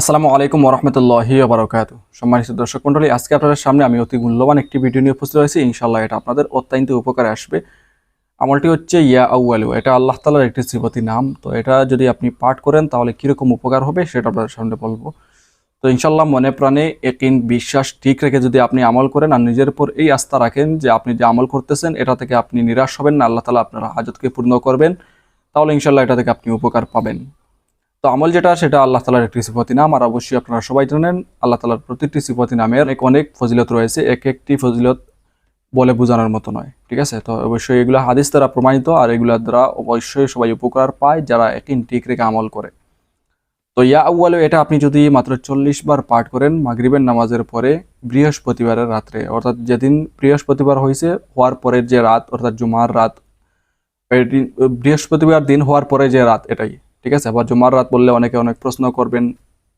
আসসালামু আলাইকুম ওরহমতুল্লাহি বারকাত সম্মানিত দর্শক মন্ডলী আজকে আপনাদের সামনে আমি অতি মূল্যবান একটি ভিডিও নিয়ে উপস্থিত হয়েছি। ইনশাল্লাহ এটা আপনাদের অত্যন্ত উপকারে আসবে। আমলটি হচ্ছে ইয়া আউয়ালু, এটা আল্লাহ তালার একটি শ্রীপতি নাম। তো এটা যদি আপনি পাঠ করেন, তাহলে কীরকম উপকার হবে সেটা আপনাদের সামনে বলব। তো ইনশাল্লাহ মনে প্রাণে একিন বিশ্বাস ঠিক রেখে যদি আপনি আমল করেন আর নিজের উপর এই আস্থা রাখেন যে আপনি যে আমল করতেছেন, এটা থেকে আপনি নিরাশ হবেন না, আল্লাহ তালা আপনার হাজতকে পূর্ণ করবেন। তাহলে ইনশাল্লাহ এটা থেকে আপনি উপকার পাবেন। তো আমল যেটা, সেটা আল্লাহ তালার একটি সিফতি নাম। আর অবশ্যই আপনারা সবাই জানেন, আল্লাহ তালার প্রতিটি সিফতি নামের অনেক অনেক ফজিলত রয়েছে। এক একটি ফজিলত বলে বোঝানোর মতো নয়, ঠিক আছে? তো অবশ্যই এগুলো হাদিস দ্বারা প্রমাণিত, আর এগুলোর দ্বারা অবশ্যই সবাই উপকার পায় যারা একিন ঠিক রেখে আমল করে। তো ইয়া আউ্বালে এটা আপনি যদি মাত্র চল্লিশ বার পাঠ করেন মাগরিবের নামাজের পরে বৃহস্পতিবারের রাত্রে, অর্থাৎ যেদিন বৃহস্পতিবার হয়েছে হওয়ার পরের যে রাত, অর্থাৎ জুমার রাত বৃহস্পতিবার দিন হওয়ার পরে যে রাত এটাই। ঠিক আছে? আবার জুমার রাত বললে অনেকে অনেক প্রশ্ন করবেন,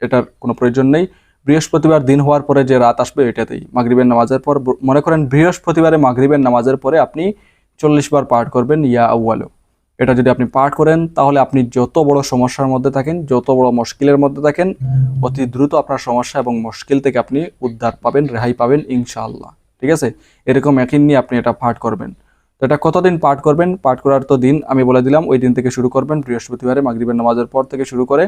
এটার কোনো প্রয়োজন নেই। বৃহস্পতিবার দিন হওয়ার পরে যে রাত আসবে, এটাতেই মাগরিবের নামাজের পর মনে করেন বৃহস্পতিবারে মাগরিবের নামাজের পরে আপনি চল্লিশ বার পাঠ করবেন, ইয়া আউ্বালো এটা যদি আপনি পাঠ করেন, তাহলে আপনি যত বড় সমস্যার মধ্যে থাকেন, যত বড় মুশকিলের মধ্যে থাকেন, অতি দ্রুত আপনার সমস্যা এবং মুশকিল থেকে আপনি উদ্ধার পাবেন, রেহাই পাবেন, ইনশাআল্লাহ। ঠিক আছে? এরকম একই নিয়ে আপনি এটা পাঠ করবেন। তো এটা কতদিন পাঠ করবেন? পাঠ করার তো দিন আমি বলে দিলাম, ওই দিন থেকে শুরু করবেন, বৃহস্পতিবারে মাগরিবের নামাজের পর থেকে শুরু করে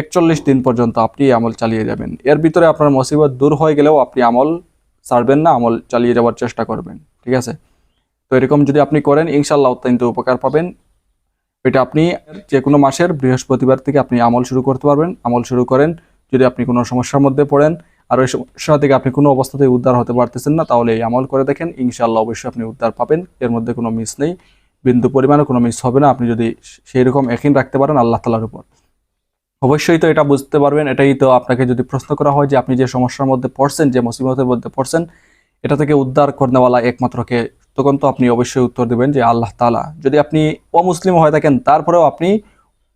একচল্লিশ দিন পর্যন্ত আপনি আমল চালিয়ে যাবেন। এর ভিতরে আপনার মুসিবত দূর হয়ে গেলেও আপনি আমল ছাড়বেন না, আমল চালিয়ে যাওয়ার চেষ্টা করবেন, ঠিক আছে? তো এরকম যদি আপনি করেন ইনশাল্লাহ অত্যন্ত উপকার পাবেন। এটা আপনি যে কোনো মাসের বৃহস্পতিবার থেকে আপনি আমল শুরু করতে পারবেন। আমল শুরু করেন, যদি আপনি কোনো সমস্যার মধ্যে পড়েন আর ওই সমস্যা থেকে আপনি কোনো অবস্থাতেই উদ্ধার হতে পারতেছেন না, তাহলে এই আমল করে দেখেন ইনশাল্লাহ অবশ্যই আপনি উদ্ধার পাবেন। এর মধ্যে কোনো মিস নেই, বিন্দু পরিমাণে কোনো মিস হবে না। আপনি যদি সেই রকম একই রাখতে পারেন আল্লাহ তালার উপর। অবশ্যই তো এটা বুঝতে পারবেন, এটাই তো আপনাকে যদি প্রশ্ন করা হয় যে আপনি যে সমস্যার মধ্যে পড়ছেন, যে মুসিবতের মধ্যে পড়ছেন, এটা থেকে উদ্ধার করনেওয়ালা একমাত্রকে তখন তো আপনি অবশ্যই উত্তর দেবেন যে আল্লাহ তালা যদি আপনি অমুসলিম হয়ে থাকেন, তারপরেও আপনি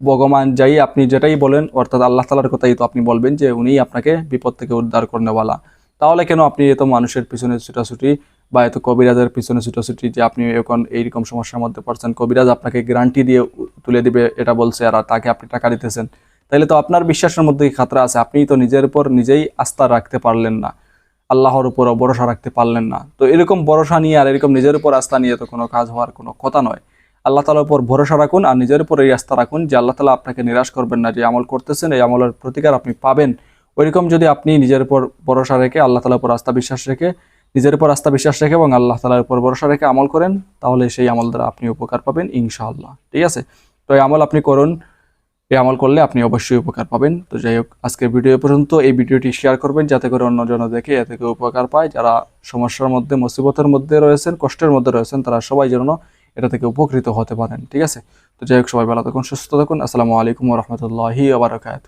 ভগবান যাই আপনি যেটাই বলেন, অর্থাৎ আল্লাহ তালার কথাই তো আপনি বলবেন যে উনি আপনাকে বিপদ থেকে উদ্ধার করনেওয়ালা। তাহলে কেন আপনি এত মানুষের পিছনে ছুটাছুটি বা এত কবিরাজের পিছনে ছুটাছুটি যে আপনি এখন এইরকম সমস্যার মধ্যে পড়ছেন? কবিরাজ আপনাকে গ্যারান্টি দিয়ে তুলে দিবে, এটা বলছে আর তাকে আপনি টাকা দিতেছেন। তাইলে তো আপনার বিশ্বাসের মধ্যে খাতরা আছে? আপনি তো নিজের উপর নিজেই আস্থা রাখতে পারলেন না। আল্লাহর উপরও ভরসা রাখতে পারলেন না। তো এরকম ভরসা নিয়ে আর এরকম নিজের উপর আস্থা নিয়ে তো কোনো কাজ হওয়ার কোনো কথা নয়। আল্লাহ তালার উপর ভরসা রাখুন আর নিজের উপর এই আস্থা রাখুন যে আল্লাহ তালা আপনাকে নিরাশ করবেন না, যে আমল করতেছেন, এই আমলের প্রতিকার আপনি পাবেন। ওইরকম যদি আপনি নিজের উপর ভরসা রেখে আল্লাহ তালার উপর আস্থা বিশ্বাস রেখে, নিজের উপর আস্থা বিশ্বাস রেখে এবং আল্লাহ তালার উপর ভরসা রেখে আমল করেন, তাহলে সেই আমল দ্বারা আপনি উপকার পাবেন ইনশাআল্লাহ। ঠিক আছে? তো এই আমল আপনি করুন। এই আমল করলে আপনি অবশ্যই উপকার পাবেন। তো যাই হোক, আজকের ভিডিও পর্যন্ত। এই ভিডিওটি শেয়ার করবেন যাতে করে অন্যজন দেখে এ থেকে উপকার পায়। যারা সমস্যার মধ্যে, মুসিবতের মধ্যে রয়েছেন, কষ্টের মধ্যে রয়েছেন, তারা সবাই যেন এটা থেকে উপকৃত হতে পারেন, ঠিক আছে? তো যাই হোক, সবাই ভালো থাকুন, সুস্থ থাকুন। আসসালামু আলাইকুম রহমতুল্লাহি আবরকাত